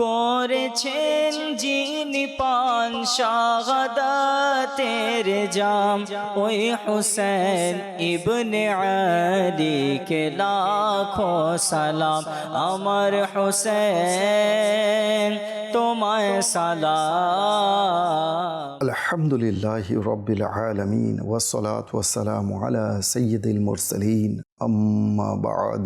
করেছেন যিনি পান শাহাদাতের জাম। ওই হুসেন ইবনে আলীকে লাখো সালাম। আমার হুসেন, তোমায় সালাম। আলহামদুলিল্লাহ রব্বিল আলমিন ওয়াসলাত ওয়াসালাম আলা সৈয়দুল মুরসালিন। আম্মা বাদ।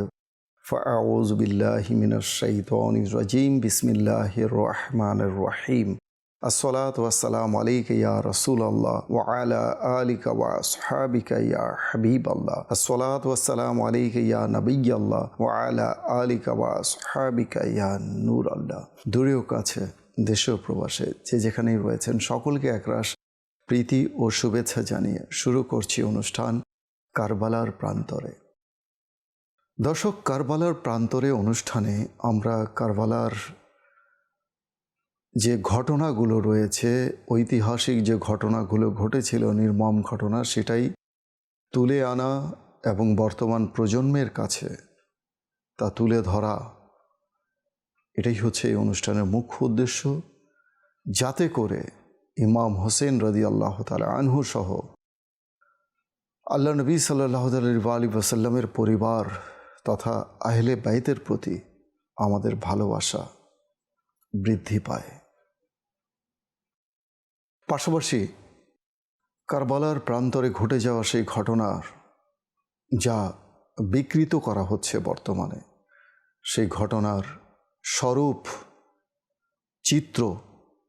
فأعوذ بالله من الشيطان الرجيم بسم الله الرحمن الرحيم الصلاة والسلام عليك يا رسول الله وعلى آلك وأصحابك يا حبيب الله الصلاة والسلام عليك يا نبي الله وعلى آلك وأصحابك يا نور الله দূরেও কাছে দেশেও প্রবাসে যে যেখানেই রয়েছেন সকলকে একরাশ প্রীতি ও শুভেচ্ছা জানিয়ে শুরু করছি অনুষ্ঠান কারবালার প্রান্তরে দর্শক, কারবালার প্রান্তরে অনুষ্ঠানে আমরা কারবালার যে ঘটনাগুলো রয়েছে, ঐতিহাসিক যে ঘটনাগুলো ঘটেছিল, নির্মম ঘটনা, সেটাই তুলে আনা এবং বর্তমান প্রজন্মের কাছে তা তুলে ধরা, এটাই হচ্ছে এই অনুষ্ঠানের মুখ্য উদ্দেশ্য। যাতে করে ইমাম হোসেন রদি আল্লাহ তালা আনহু সহ আল্লাহ নবী সাল্লাহ আলী ওসাল্লামের পরিবার তথা আহলে বাইতের প্রতি আমাদের ভালোবাসা বৃদ্ধি পায়। পাশাপাশি কারবালার প্রান্তরে ঘটে যাওয়া সেই ঘটনার যা বিকৃত করা হচ্ছে বর্তমানে, সেই ঘটনার স্বরূপ চিত্র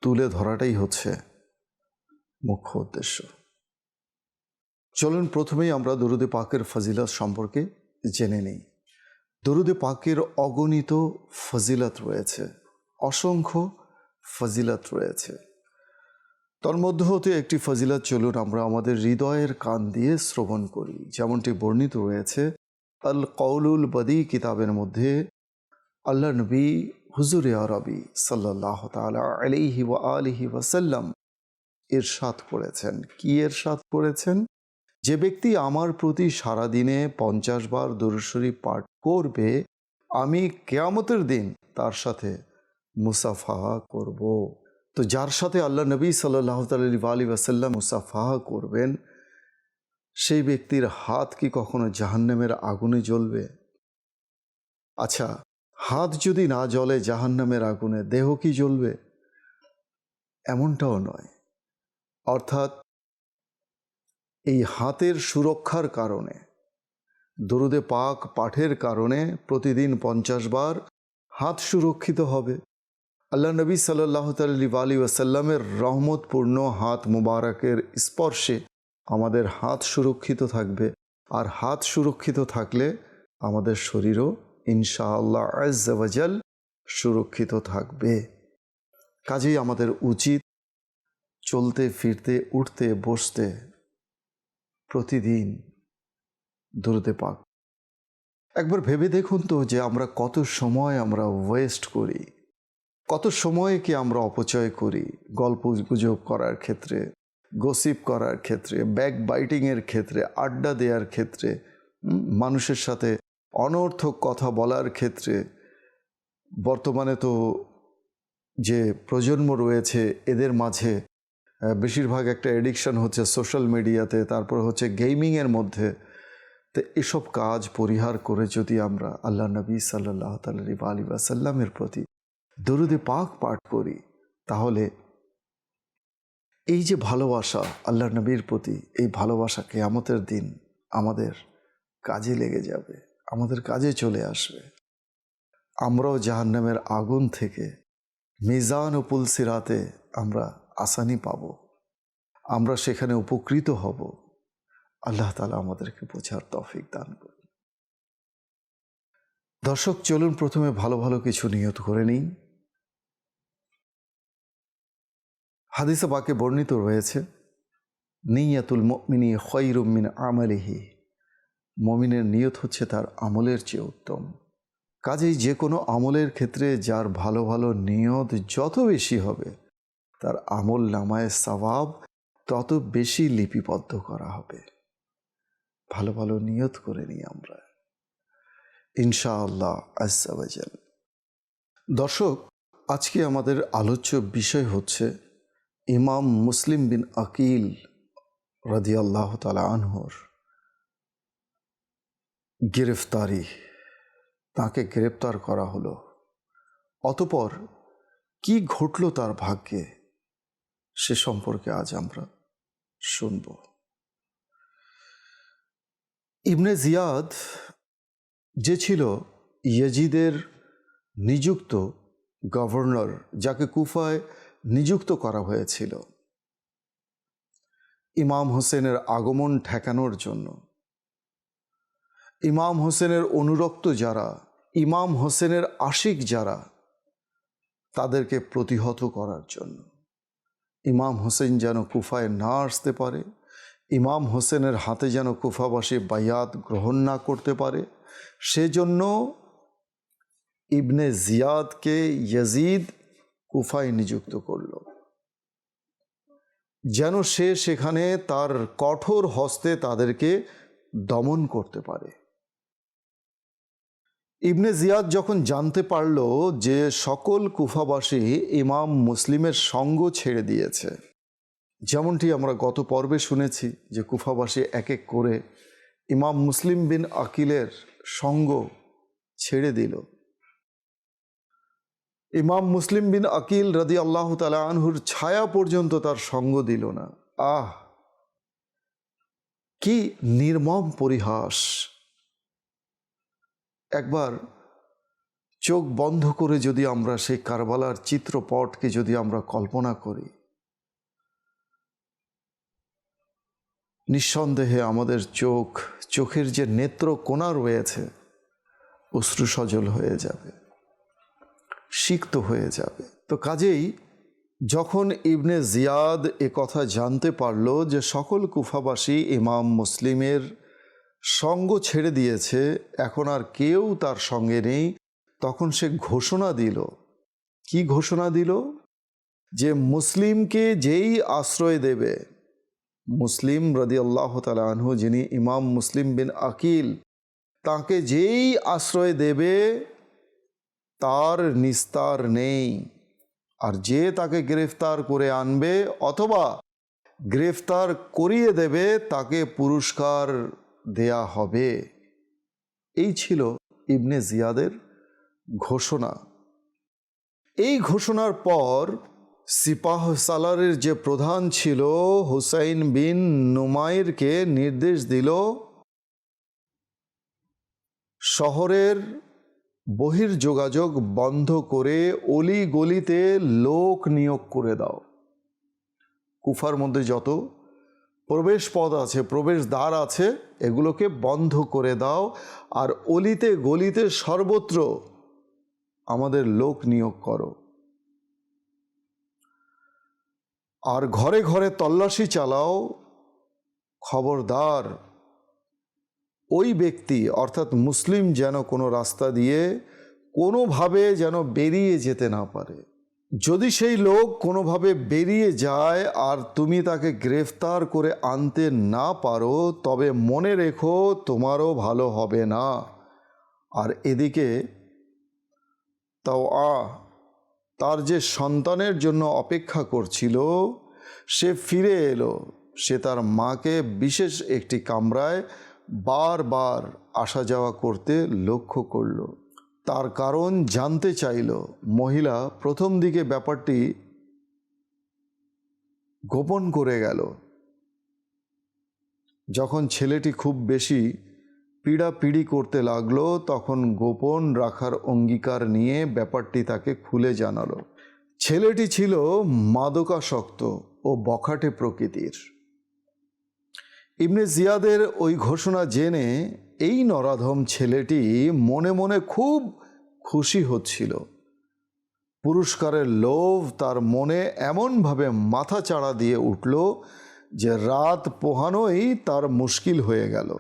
তুলে ধরাটাই হচ্ছে মুখ্য উদ্দেশ্য। চলুন প্রথমেই আমরা দরুদে পাকের ফজিলত সম্পর্কে জেনে নিই। দরুদে পাকের অগণিত ফজিলত রয়েছে, অসংখ্য ফজিলত রয়েছে। তার মধ্যে হতে একটি ফজিলত চলুন আমরা আমাদের হৃদয়ের কান দিয়ে শ্রবণ করি। যেমনটি বর্ণিত রয়েছে, আল কৌলুল বদি কিতাবের মধ্যে, আল্লাহ নবী হুজুর আরবি সাল্লাহ আলিহি ওয়া আলিহি ওয়াসাল্লাম এরশাদ করেছেন। কি এরশাদ করেছেন? যে ব্যক্তি আমার প্রতি সারাদিনে পঞ্চাশ বার দরুশরী পাঠ করবে, আমি কেয়ামতের দিন তার সাথে মুসাফাহা করব। তো যার সাথে আল্লাহ নবী সাল্লাহ তালি আলী ওয়াসাল্লাম মুসাফাহা করবেন, সেই ব্যক্তির হাত কি কখনো জাহান্নামের আগুনে জ্বলবে? আচ্ছা হাত যদি না জ্বলে জাহান্নামের আগুনে, দেহ কি জ্বলবে? এমনটাও নয়। অর্থাৎ এই হাতের সুরক্ষার কারণে, দরুদে পাক পাঠের কারণে প্রতিদিন পঞ্চাশ বার হাত সুরক্ষিত হবে। আল্লাহ নবী সাল্লাহ তালি আলী ওয়াসাল্লামের রহমতপূর্ণ হাত মুবারকের স্পর্শে আমাদের হাত সুরক্ষিত থাকবে। আর হাত সুরক্ষিত থাকলে আমাদের শরীরও ইনশাআল্লাহ আজ্জাল সুরক্ষিত থাকবে। কাজেই আমাদের উচিত চলতে, ফিরতে, উঠতে, বসতে প্রতিদিন দূরতে পাক। একবার ভেবে দেখুন তো যে আমরা কত সময় আমরা ওয়েস্ট করি, কত সময়কে আমরা অপচয় করি, গল্প গুজব করার ক্ষেত্রে গসিপ করার ক্ষেত্রে ব্যাক বাইটিংয়ের ক্ষেত্রে, আড্ডা দেওয়ার ক্ষেত্রে মানুষের সাথে অনর্থক কথা বলার ক্ষেত্রে, বর্তমানে তো যে প্রজন্ম রয়েছে, এদের মাঝে বেশিরভাগ একটা এডিকশন হচ্ছে সোশ্যাল মিডিয়াতে তারপর হচ্ছে গেমিংয়ের মধ্যে। তো এসব কাজ পরিহার করে যদি আমরা আল্লাহ নবী সাল্লাহ তালি আলী আসাল্লামের প্রতি দরুদে পাক পাঠ করি, তাহলে এই যে ভালোবাসা আল্লাহ নবীর প্রতি, এই ভালোবাসা কেয়ামতের দিন আমাদের কাজে লেগে যাবে, আমাদের কাজে চলে আসবে। আমরাও জাহান্নামের আগুন থেকে মিজান ও পুলসিরাতে আমরা আসানি পাব। আমরা সেখানে উপকৃত হব। আল্লাহ তালা আমাদেরকে বোঝার তফিক দান করুন। দর্শক, চলুন প্রথমে ভালো ভালো কিছু নিয়ত করে নিই। হাদিসে বাকে বর্ণিত রয়েছে, নিয়াতুল মিনি খৈরুমিন আমলিহি। মমিনের নিয়ত হচ্ছে তার আমলের চেয়ে উত্তম। কাজেই যে কোনো আমলের ক্ষেত্রে যার ভালো ভালো নিয়ত যত বেশি হবে তার আমল নামায় সবাব তত বেশি লিপিবদ্ধ করা হবে। ভালো ভালো নিয়ত করে নিই আমরা। ইনশাআল্লাহ আসাবাজাল দর্শক, আজকে আমাদের আলোচ্য বিষয় হচ্ছে ইমাম মুসলিম বিন আকিল রাদিয়াল্লাহ তালা আনহর গ্রেফতারি। তাকে গ্রেপ্তার করা হলো। অতপর কি ঘটল তার ভাগ্যে? সে সম্পর্কে আজ আমরা শুনব। ইবনে জিয়াদ যে ছিল ইয়েজিদের নিযুক্ত গভর্নর, যাকে কুফায় নিযুক্ত করা হয়েছিল। ইমাম হোসেনের আগমন ঠেকানোর জন্য। ইমাম হোসেনের অনুরক্ত যারা, ইমাম হোসেনের আশিক যারা, তাদেরকে প্রতিহত করার জন্য। ইমাম হোসেন যেন কুফায় না আসতে পারে, ইমাম হোসেনের হাতে যেন কুফাবাসী বায়াত গ্রহণ না করতে পারে, সেজন্য ইবনে জিয়াদকে ইয়াজিদ কুফায় নিযুক্ত করল। যেন সে সেখানে তার কঠোর হস্তে তাদেরকে দমন করতে পারে। ইবনে জিয়াদ যখন জানতে পারল যে সকল কুফাবাসী ইমাম মুসলিমের সঙ্গ ছেড়ে দিয়েছে, যেমনটি আমরা গত পর্বে শুনেছি যে কুফাবাসী এক এক করে ইমাম মুসলিম বিন আকিলের সঙ্গ ছেড়ে দিল। ইমাম মুসলিম বিন আকিল রাদি আল্লাহ তালা আনহুর ছায়া পর্যন্ত তার সঙ্গ দিল না। আহ, কি নির্মম পরিহাস! একবার চোখ বন্ধ করে যদি আমরা সেই কারবালার চিত্রপটকে যদি আমরা কল্পনা করি, নিঃসন্দেহে আমাদের চোখ, চোখের যে নেত্র কোনা রয়েছে অশ্রু সজল হয়ে যাবে, সিক্ত হয়ে যাবে। তো কাজেই যখন ইবনে জিয়াদ এ কথা জানতে পারল যে সকল কুফাবাসী ইমাম মুসলিমের সঙ্গ ছেড়ে দিয়েছে, এখন আর কেউ তার সঙ্গে নেই। তখন সে ঘোষণা দিল। কি ঘোষণা দিল? যে মুসলিমকে যেই আশ্রয় দেবে। মুসলিম রদি আল্লাহ আনহু, যিনি ইমাম মুসলিম বিন আকিল, তাকে যেই আশ্রয় দেবে, তার নিস্তার নেই। আর যে তাকে গ্রেফতার করে আনবে অথবা গ্রেফতার করিয়ে দেবে, তাকে পুরস্কার দেয়া হবে। এই ছিল ইবনে জিয়াদের ঘোষণা। এই ঘোষণার পর সিপাহ সালারের যে প্রধান ছিল, হুসাইন বিন নুমাইরকে নির্দেশ দিল শহরের বহির্যোগাযোগ বন্ধ করে অলি গলিতে লোক নিয়োগ করে দাও। কুফার মধ্যে যত প্রবেশ পথ আছে প্রবেশ দ্বার আছে, এগুলোকে বন্ধ করে দাও আর অলিতে গলিতে সর্বত্র আমাদের লোক নিয়োগ করো। আর ঘরে ঘরে তল্লাশি চালাও। খবরদার, ওই ব্যক্তি, অর্থাৎ মুসলিম যেন কোনো রাস্তা দিয়ে কোনোভাবে যেন বেরিয়ে যেতে না পারে। যদি সেই লোক কোনোভাবে বেরিয়ে যায় আর তুমি তাকে গ্রেফতার করে আনতে না পারো, তবে মনে রেখো তোমারও ভালো হবে না। আর এদিকে তাও আ তার যে সন্তানের জন্য অপেক্ষা করছিল, সে ফিরে এলো। সে তার মাকে বিশেষ একটি কামরায় বারবার আসা যাওয়া করতে লক্ষ্য করল। তার কারণ জানতে চাইল। মহিলা প্রথম দিকে ব্যাপারটি গোপন করে গেল। যখন ছেলেটি খুব বেশি পিড়াপিড়ি করতে লাগল, তখন গোপন রাখার অঙ্গীকার নিয়ে ব্যাপারটি তাকে খুলে জানালো। ছেলেটি ছিল মাদকাসক্ত ও বখাটে প্রকৃতির। ইবনে জিয়াদের ওই ঘোষণা জেনে এই নরাধম ছেলেটি মনে মনে খুব খুশি হচ্ছিল। পুরস্কারের লোভ তার মনে এমনভাবে মাথা চাড়া দিয়ে উঠল যে রাত পোহানোই তার মুশকিল হয়ে গেল।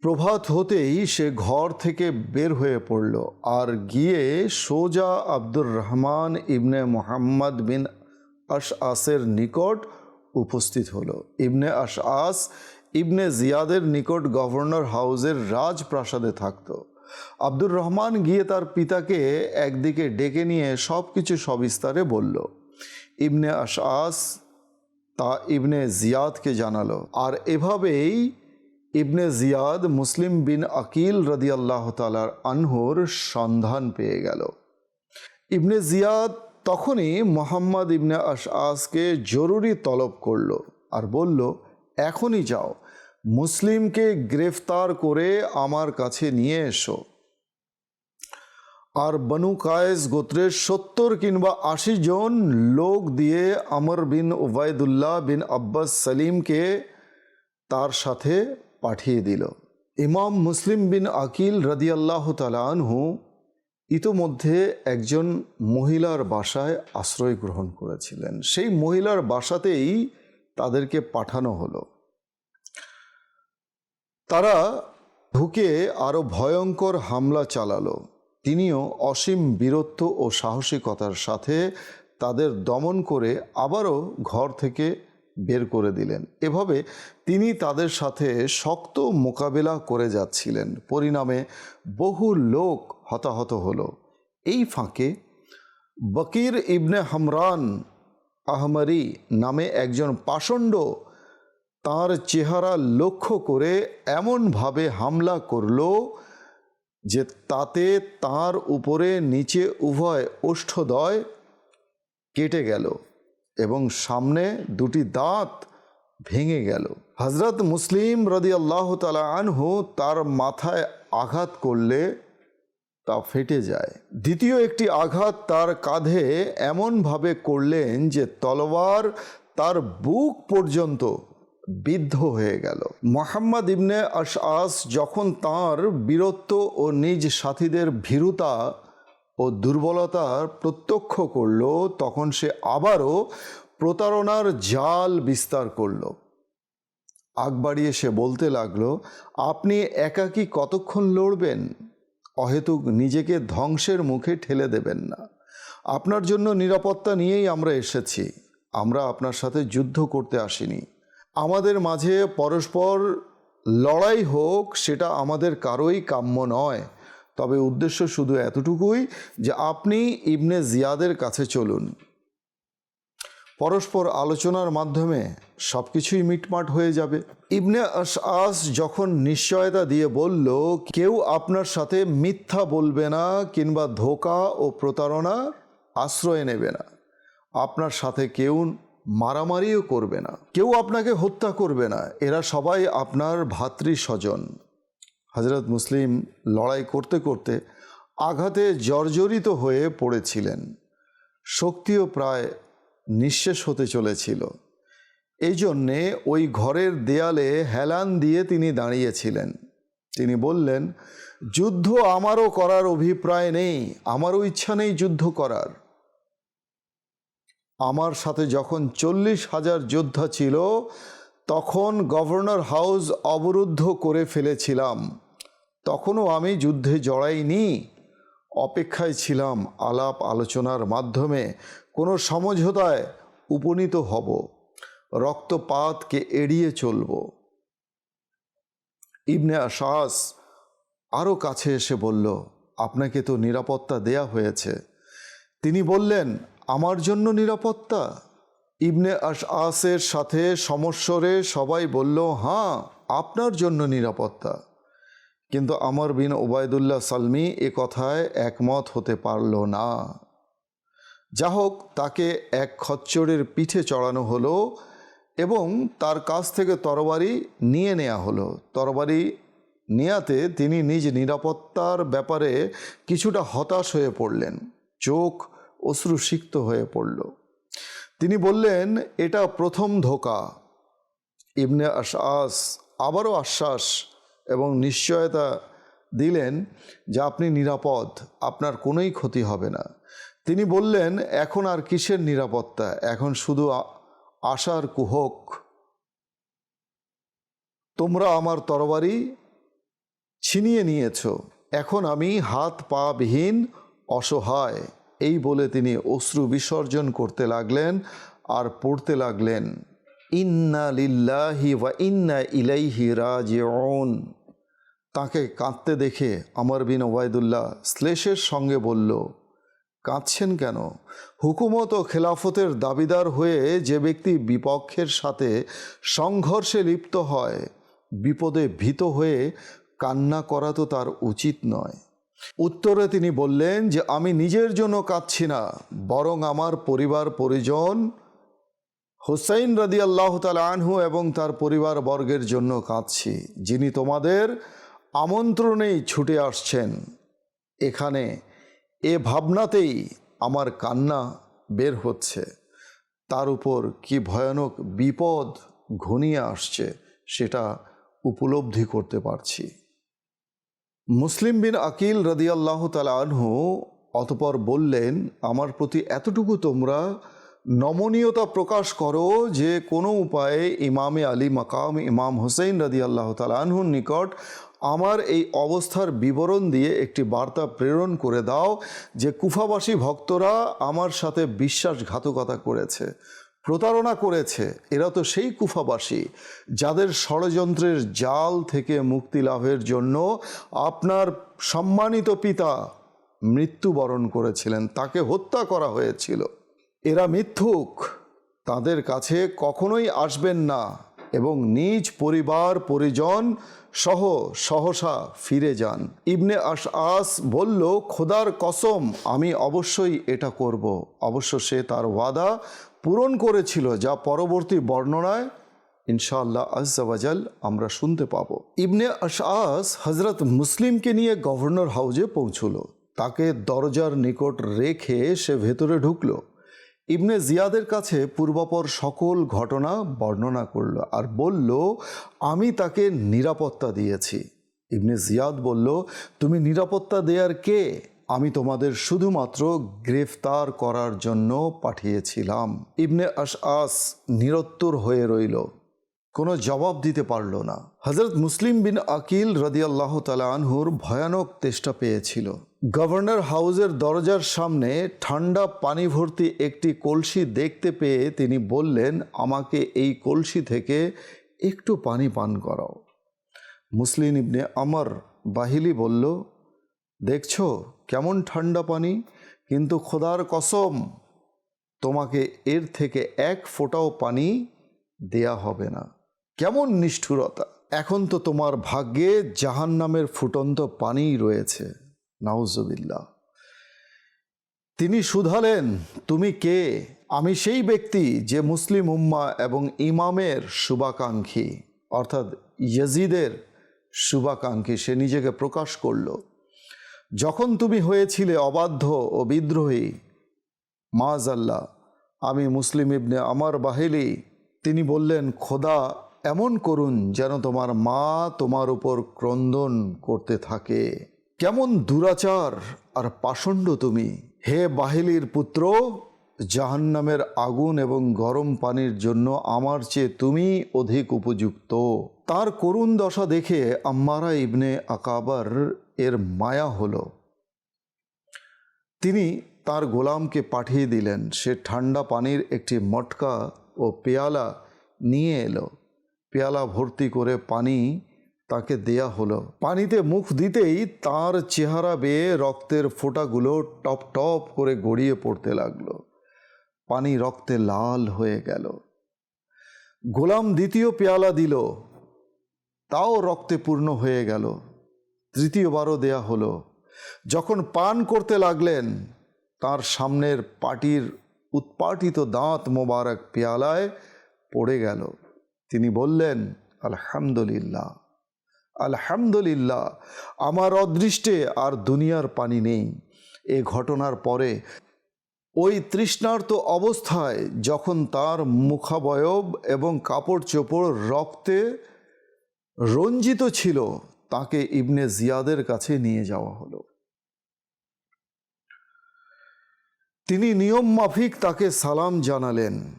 প্রভাত হতেই সে ঘর থেকে বের হয়ে পড়ল আর গিয়ে সোজা আব্দুর রহমান ইবনে মোহাম্মদ বিন আশ আসের নিকট উপস্থিত হলো। ইবনে আশ আস ইবনে জিয়াদের নিকট গভর্নর হাউসের রাজপ্রাসাদে থাকত। আব্দুর রহমান গিয়ে তার পিতাকে একদিকে ডেকে নিয়ে সব কিছু সবিস্তারে বলল। ইবনে আশআস তা ইবনে জিয়াদকে জানালো। আর এভাবেই ইবনে জিয়াদ মুসলিম বিন আকিল রদিয়াল্লাহ তালার আনহুর সন্ধান পেয়ে গেল। ইবনে জিয়াদ তখনই মোহাম্মদ ইবনে আশআসকে জরুরি তলব করল আর বলল, এখনই যাও। মুসলিমকে গ্রেফতার করে আমার কাছে নিয়ে এসো। আর বনু কায়েস গোত্রের সত্তর কিংবা আশি জন লোক দিয়ে আমর বিন ওবায়দুল্লাহ বিন আব্বাস সালিমকে তার সাথে পাঠিয়ে দিল। ইমাম মুসলিম বিন আকিল রদিয়াল্লাহ তালানহু ইতোমধ্যে একজন মহিলার বাসায় আশ্রয় গ্রহণ করেছিলেন। সেই মহিলার বাসাতেই তাদেরকে পাঠানো হলো। তারা ঢুকে আরও ভয়ঙ্কর হামলা চালালো। তিনিও অসীম বীরত্ব ও সাহসিকতার সাথে তাদের দমন করে আবারও ঘর থেকে বের করে দিলেন। এভাবে তিনি তাদের সাথে শক্ত মোকাবেলা করে যাচ্ছিলেন। পরিণামে বহু লোক হতাহত হলো। এই ফাঁকে বকির ইবনে হামরান আহমারি নামে একজন পাষণ্ড তার চেহারা লক্ষ্য করে এমনভাবে হামলা করল যে তাতে তার উপরে নিচে উভয় ওষ্ঠদয় কেটে গেল এবং সামনে দুটি দাঁত ভেঙে গেল। হজরত মুসলিম রদি আল্লাহ তালা আনহু তার মাথায় আঘাত করলে তা ফেটে যায়। দ্বিতীয় একটি আঘাত তার কাঁধে এমনভাবে করলেন যে তলোয়ার তার বুক পর্যন্ত বিদ্ধ হয়ে গেল। মোহাম্মদ ইবনে আশআস যখন তার বীরত্ব ও নিজ সাথীদের ভীরুতা ও দুর্বলতার প্রত্যক্ষ করল, তখন সে আবারও প্রতারণার জাল বিস্তার করল। আগ বাড়িয়ে সে বলতে লাগল, আপনি একাকী কতক্ষণ লড়বেন? অহেতুক নিজেকে ধ্বংসের মুখে ঠেলে দেবেন না। আপনার জন্য নিরাপত্তা নিয়েই আমরা এসেছি। আমরা আপনার সাথে যুদ্ধ করতে আসিনি। আমাদের মাঝে পরস্পর লড়াই হোক, সেটা আমাদের কারোই কাম্য নয়। তবে উদ্দেশ্য শুধু এতটুকুই যে আপনি ইবনে জিয়াদের কাছে চলুন। পরস্পর আলোচনার মাধ্যমে সব কিছুই মিটমাট হয়ে যাবে। ইবনে আস যখন নিশ্চয়তা দিয়ে বলল, কেউ আপনার সাথে মিথ্যা বলবে না কিংবা ধোকা ও প্রতারণা আশ্রয় নেবে না। আপনার সাথে কেউ মারামারিও করবে না। কেউ আপনাকে হত্যা করবে না। এরা সবাই আপনার ভাতৃ স্বজন হজরত মুসলিম লড়াই করতে করতে আঘাতে জর্জরিত হয়ে পড়েছিলেন। শক্তিও প্রায় নিঃশেষ হতে চলেছিল। এই জন্যে ওই ঘরের দেয়ালে হেলান দিয়ে তিনি দাঁড়িয়েছিলেন। তিনি বললেন, যুদ্ধ আমারও করার অভিপ্রায় নেই। আমারও ইচ্ছা নেই যুদ্ধ করার। আমার সাথে যখন চল্লিশ হাজার যোদ্ধা ছিল, তখন গভর্নর হাউস অবরুদ্ধ করে ফেলেছিলাম। তখনও আমি যুদ্ধে জড়াইনি। অপেক্ষায় ছিলাম আলাপ আলোচনার মাধ্যমে। কোনো সমঝোতায় উপনীত হব। রক্তপাতকে এড়িয়ে চলব। ইবনে আশাস আরও কাছে এসে বলল, আপনাকে তো নিরাপত্তা দেয়া হয়েছে। তিনি বললেন আমার জন্য নিরাপত্তা? ইবনে আশআসের সাথে সমস্বরে সবাই বলল হ্যাঁ আপনার জন্য নিরাপত্তা। কিন্তু আমার বিন ওবায়দুল্লাহ সালমি এ কথায় একমত হতে পারল না। যা হোক, তাকে এক খচ্চরের পিঠে চড়ানো হলো এবং তার কাছ থেকে তরবারি নিয়ে নেওয়া হলো। তরবারি নেয়াতে তিনি নিজ নিরাপত্তার ব্যাপারে কিছুটা হতাশ হয়ে পড়লেন। চোখ অশ্রুসিক্ত হয়ে পড়ল। তিনি বললেন, এটা প্রথম ধোকা। ইবনে আশাস আবারও আশ্বাস এবং নিশ্চয়তা দিলেন যে আপনি নিরাপদ, আপনার কোনোই ক্ষতি হবে না। তিনি বললেন, এখন আর কিসের নিরাপত্তা? এখন শুধু আশার কুহক। তোমরা আমার তরবারি ছিনিয়ে নিয়েছ। এখন আমি হাত পা বিহীন অসহায়। এই বলে তিনি অশ্রু বিসর্জন করতে লাগলেন আর পড়তে লাগলেন, ইন্না লিল্লাহি ওয়া ইন্না ইলাইহি রাজিউন। তাকে কাঁদতে দেখে আমার বিন ওবায়দুল্লাহ শ্লেষের সঙ্গে বলল, কাঁদছেন কেন? হুকুমত ও খেলাফতের দাবিদার হয়ে যে ব্যক্তি বিপক্ষের সাথে সংঘর্ষে লিপ্ত হয়, বিপদে ভীত হয়ে কান্না করা তো তার উচিত নয়। উত্তরে তিনি বললেন যে, আমি নিজের জন্য কাঁদছি না, বরং আমার পরিবার পরিজন হুসাইন রাদি আল্লাহ আনহু এবং তার পরিবার বর্গের জন্য কাঁদছি, যিনি তোমাদের আমন্ত্রণেই ছুটে আসছেন। এখানে এ ভাবনাতেই আমার কান্না বের হচ্ছে। তার উপর কি ভয়ানক বিপদ ঘনিয়ে আসছে, সেটা উপলব্ধি করতে পারছি। মুসলিম বিন আকিল রাদিয়াল্লাহ তালা আনহু অতপর বললেন, আমার প্রতি এতটুকু তোমরা নমনীয়তা প্রকাশ করো যে কোনো উপায়ে ইমামে আলী, মাকাম ইমাম হোসেন রাদি আল্লাহ আনহুর নিকট আমার এই অবস্থার বিবরণ দিয়ে একটি বার্তা প্রেরণ করে দাও যে কুফাবাসী ভক্তরা আমার সাথে বিশ্বাসঘাতকতা করেছে। প্রতারণা করেছে, এরা তো সেই কুফাবাসী যাদের ষড়যন্ত্রের জাল থেকে মুক্তি লাভের জন্য আপনার সম্মানিত পিতা মৃত্যুবরণ করেছিলেন, তাকে হত্যা করা হয়েছিল। এরা মিথ্যুক, তাদের কাছে কখনোই আসবেন না এবং নিজ পরিবার, পরিজন সহ সহসা ফিরে যান। ইবনে আস আস বলল, খোদার কসম, আমি অবশ্যই এটা করব। অবশ্য সে তার ওয়াদা পূরণ করেছিল, যা পরবর্তী বর্ণনায় ইনশাআল্লাহ আজাল আমরা শুনতে পাবো। ইবনে আশআস হজরত মুসলিমকে নিয়ে গভর্নর হাউজে পৌঁছল। তাকে দরজার নিকট রেখে সে ভেতরে ঢুকলো। ইবনে জিয়াদের কাছে পূর্বাপর সকল ঘটনা বর্ণনা করল আর বলল, আমি তাকে নিরাপত্তা দিয়েছি। ইবনে জিয়াদ বলল, তুমি নিরাপত্তা দেয়ার কে? আমি তোমাদের শুধুমাত্র গ্রেফতার করার জন্য পাঠিয়েছিলাম। ইবনে আশ আস নিরত্তর হয়ে রইল। কোনো জবাব দিতে পারল না। হজরত মুসলিম বিন আকিল রদিয়াল্লাহ তালা আনহুর ভয়ানক তেষ্টা পেয়েছিল। গভর্নর হাউজের দরজার সামনে ঠান্ডা পানি ভর্তি একটি কলসি দেখতে পেয়ে তিনি বললেন, আমাকে এই কলসি থেকে একটু পানি পান করাও। মুসলিম ইবনে আমর বাহিলি বলল দেখছ, কেমন ঠান্ডা পানি? কিন্তু খোদার কসম, তোমাকে এর থেকে এক ফোঁটাও পানি দেয়া হবে না। কেমন নিষ্ঠুরতা। এখন তো তোমার ভাগ্যে জাহান নামের ফুটন্ত পানিই রয়েছে। নাউজুবিল্লাহ। তিনি শুধালেন, তুমি কে? আমি সেই ব্যক্তি যে মুসলিম উম্মা এবং ইমামের শুভাকাঙ্ক্ষী। অর্থাৎ ইয়েজিদের শুভাকাঙ্ক্ষী, সে নিজেকে প্রকাশ করল। যখন তুমি হয়েছিলে অবাধ্য ও বিদ্রোহী, মাজাল্লাহ, আমি মুসলিম ইবনে আমার বাহিলি তিনি বললেন, খোদা, এমন করুন যেন তোমার মা তোমার উপর ক্রন্দন করতে থাকে। কেমন দুরাচার আর পাষণ্ড তুমি। হে বাহিলির পুত্র, জাহান্নামের আগুন এবং গরম পানির জন্য আমার চেয়ে তুমি অধিক উপযুক্ত। তার করুণ দশা দেখে আম্মারা ইবনে আকাবার এর মায়া হল। তিনি তার গোলামকে পাঠিয়ে দিলেন। সে ঠান্ডা পানির একটি মটকা ও পেয়ালা নিয়ে এলো। পেয়ালা ভর্তি করে পানি তাকে দেয়া হলো। পানিতে মুখ দিতেই তার চেহারা বেয়ে রক্তের ফোঁটাগুলো টপ টপ করে গড়িয়ে পড়তে লাগল। পানি রক্তে লাল হয়ে গেল। গোলাম দ্বিতীয় পেয়ালা দিল। তাও রক্তে পূর্ণ হয়ে গেল। তৃতীয়বারও দেয়া হলো, যখন পান করতে লাগলেন, তার সামনের পাটির উৎপাটিত দাঁত মোবারক পেয়ালায় পড়ে গেল। তিনি বললেন, আলহামদুলিল্লাহ আলহামদুলিল্লাহ, আমার অদৃষ্টে আর দুনিয়ার পানি নেই। এ ঘটনার পরে ওই তৃষ্ণার্ত অবস্থায় যখন তার মুখাবয়ব এবং কাপড় চোপড় রক্তে রঞ্জিত ছিল তাকে ইবনে জিয়াদের কাছে নিয়ে যাওয়া হলো। তিনি নিয়ম মাফিক তাকে সালাম জানালেন।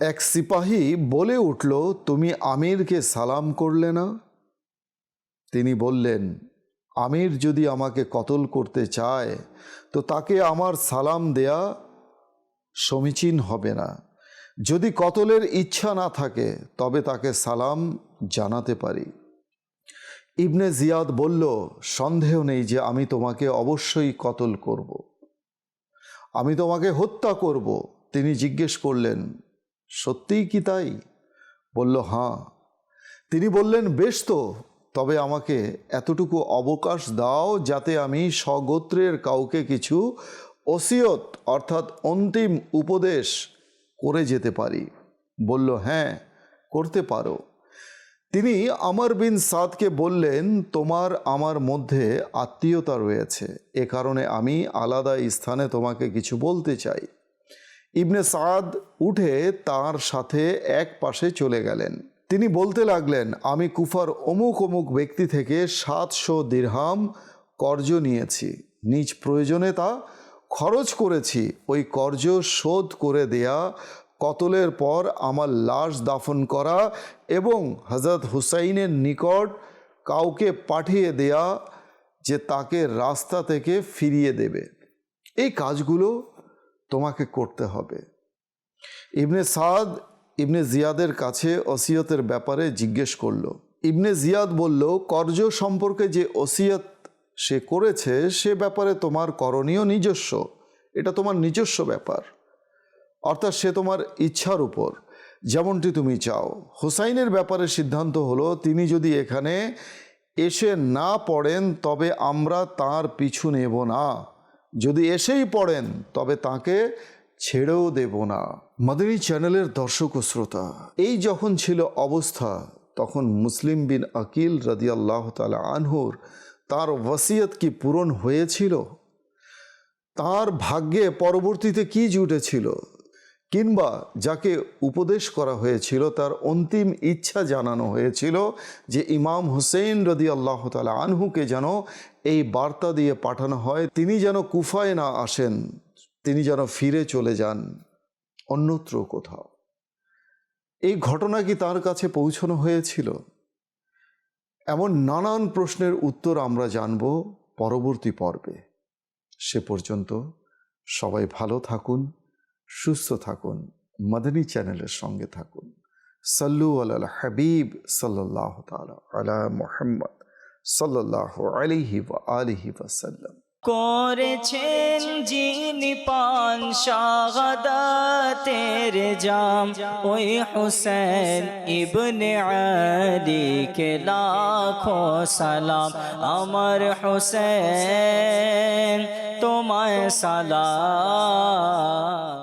এক সিপাহী বলে উঠল, তুমি আমিরকে সালাম করলে না? তিনি বললেন, আমির যদি আমাকে কতল করতে চায়, তো তাকে আমার সালাম দেয়া সমীচীন হবে না। যদি কতলের ইচ্ছা না থাকে, তবে তাকে সালাম জানাতে পারি। ইবনে জিয়াদ বলল, সন্দেহ নেই যে আমি তোমাকে অবশ্যই কতল করব। আমি তোমাকে হত্যা করব। তিনি জিজ্ঞেস করলেন, সত্যিই কি তাই? বলল হাঁ তিনি বললেন, বেশ তো, তবে আমাকে এতটুকু অবকাশ দাও যাতে আমি স্বগোত্রের কাউকে কিছু ওসিয়ত অর্থাৎ অন্তিম উপদেশ করে যেতে পারি। বলল হ্যাঁ করতে পারো। তিনি আমর বিন সাদকে বললেন, তোমার আমার মধ্যে আত্মীয়তা রয়েছে। এ কারণে আমি আলাদা স্থানে তোমাকে কিছু বলতে চাই। ইবনে সাদ উঠে তার সাথে এক পাশে চলে গেলেন। তিনি বলতে লাগলেন, আমি কুফার অমুক অমুক ব্যক্তি থেকে সাতশো দিরহাম কর্জ নিয়েছি। নিজ প্রয়োজনে তা খরচ করেছি। ওই কর্জ শোধ করে দেয়া কতলের পর আমার লাশ দাফন করা এবং হজরত হুসাইনের নিকট কাউকে পাঠিয়ে দেয়া যে তাকে রাস্তা থেকে ফিরিয়ে দেবে। এই কাজগুলো তোমাকে করতে হবে। ইবনে সাদ ইবনে জিয়াদের কাছে ওসিয়তের ব্যাপারে জিজ্ঞেস করল। ইবনে জিয়াদ বলল, কর্জ সম্পর্কে যে ওসিয়ত সে করেছে, সে ব্যাপারে তোমার করণীয় নিজস্ব। এটা তোমার নিজস্ব ব্যাপার। অর্থাৎ সে তোমার ইচ্ছার উপর। যেমনটি তুমি চাও। হোসাইনের ব্যাপারে সিদ্ধান্ত হলো, তিনি যদি এখানে এসে না পড়েন, তবে আমরা তার পিছু নেব না। যদি এসেই পড়েন, তবে তাকে ছেড়েও দেব না। মাদানী চ্যানেলের দর্শক ও শ্রোতা, এই যখন ছিল অবস্থা, তখন মুসলিম বিন আকিল রাদিয়াল্লাহ তালা আনহুর তার ওসিয়ত কি পূরণ হয়েছিল? তার ভাগ্যে পরবর্তীতে কি জুটেছিল? কিংবা যাকে উপদেশ করা হয়েছিল, তার অন্তিম ইচ্ছা জানানো হয়েছিল যে ইমাম হুসেইন রদি আল্লাহ তালা আনহুকে যেন এই বার্তা দিয়ে পাঠানো হয়, তিনি যেন কুফায় না আসেন, তিনি যেন ফিরে চলে যান অন্যত্র কোথাও। এই ঘটনা কি তার কাছে পৌঁছানো হয়েছিল? এমন নানান প্রশ্নের উত্তর আমরা জানব পরবর্তী পর্বে। সে পর্যন্ত সবাই ভালো থাকুন। সুস্থ থাকুন, মাদানী চ্যানেলের সঙ্গে থাকুন। সাল্লু আল হাবিব সাল্লাহ আলা মোহাম্মদ সাল্লাহ আলিহি আলিহি ওয়াসাল্লাম করেছেন যিনি পান শাহাদাতের জাম, ওই হুসেন ইবনে আলী কে লাখো সালাম। আমার হুসেন, তোমায় সালাম।